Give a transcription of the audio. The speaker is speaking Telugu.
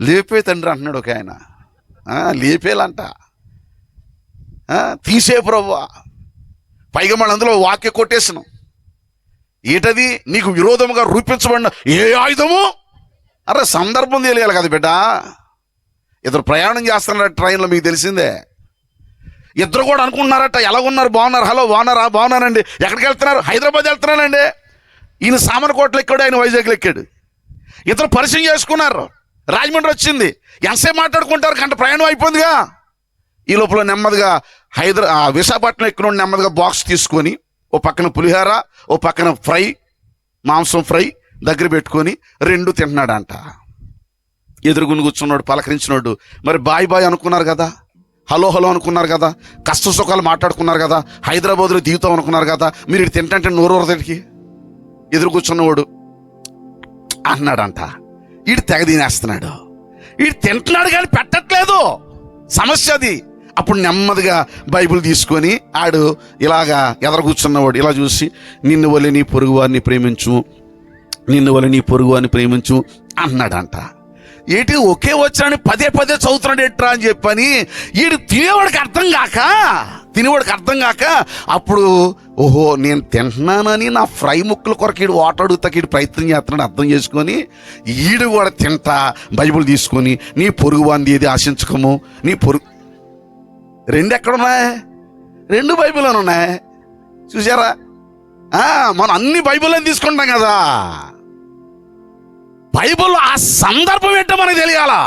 లేపే తండ్రి అంటున్నాడు ఒక ఆయన. లేపేలంట. తీసే ప్రవ్వా. పైగా మన అందులో వాక్య కొట్టేసిన ఏటది? నీకు విరోధముగా రూపించబడిన ఏ ఆయుధము? అరే సందర్భం తెలియాలి కదా బిడ్డ. ఇద్దరు ప్రయాణం చేస్తున్నారు ట్రైన్లో? మీకు తెలిసిందే. ఇద్దరు కూడా అనుకుంటున్నారట ఎలా ఉన్నారు? బాగున్నారు? హలో బాగున్నారా? బాగున్నారండి. ఎక్కడికి వెళ్తున్నారు? హైదరాబాద్ వెళ్తున్నానండి ఈయన సామర్కోటలు ఎక్కాడు ఆయన వైజాగ్లో ఎక్కాడు. ఇద్దరు పరిచయం చేసుకున్నారు. రాజమండ్రి వచ్చింది. ఎంతసేపు మాట్లాడుకుంటారు? గంట ప్రయాణం అయిపోయిందిగా. ఈ లోపల నెమ్మదిగా హైదరా విశాఖపట్నం ఎక్కడ నెమ్మదిగా బాక్స్ తీసుకొని ఓ పక్కన పులిహార ఓ పక్కన ఫ్రై మాంసం ఫ్రై దగ్గర పెట్టుకొని రెండు తింటున్నాడంట. ఎదురుగుని కూర్చున్నాడు పలకరించినాడు మరి బాయ్ బాయ్ అనుకున్నారు కదా? హలో హలో అనుకున్నారు కదా? కష్ట సుఖాలు మాట్లాడుకున్నారు కదా? హైదరాబాద్లో దిగుతాం అనుకున్నారు కదా? మీరు ఇటు తింటంటే నోరూరదడికి ఎదురు కూర్చున్నవాడు అన్నాడంట ఈడు తెగ తినేస్తున్నాడు ఈడు తింటున్నాడు కానీ పెట్టట్లేదు. సమస్య అది. అప్పుడు నెమ్మదిగా బైబిల్ తీసుకొని ఆడు ఇలాగా ఎదర కూర్చున్నవాడు ఇలా చూసి నిన్ను వల్ల నీ పొరుగు వారిని ప్రేమించు నిన్ను వల్ల నీ పొరుగు వారిని ప్రేమించు అన్నాడంట. ఏంటి ఒకే వచ్చాడని పదే పదే చదువుతున్నాడు ఎట్రా అని చెప్పని ఈడు తినేవాడికి అర్థం కాక తినేవాడికి అర్థం కాక అప్పుడు ఓహో నేను తింటున్నానని నా ఫ్రై ముక్కల కొరకు ఈడు వాటర్ అడుగుతాకి ఈడు ప్రయత్నం చేస్తున్నాడు అర్థం చేసుకొని ఈడు కూడా తింటా బైబిల్ తీసుకొని నీ పొరుగు వాంది ఏది ఆశించకము నీ పొరుగు. రెండు ఎక్కడున్నాయి? రెండు బైబిల్ ఉన్నాయి. చూసారా? మనం అన్ని బైబిల్ తీసుకుంటాం కదా. బైబిల్లో ఆ సందర్భం ఏంటో మనకు తెలియాలా?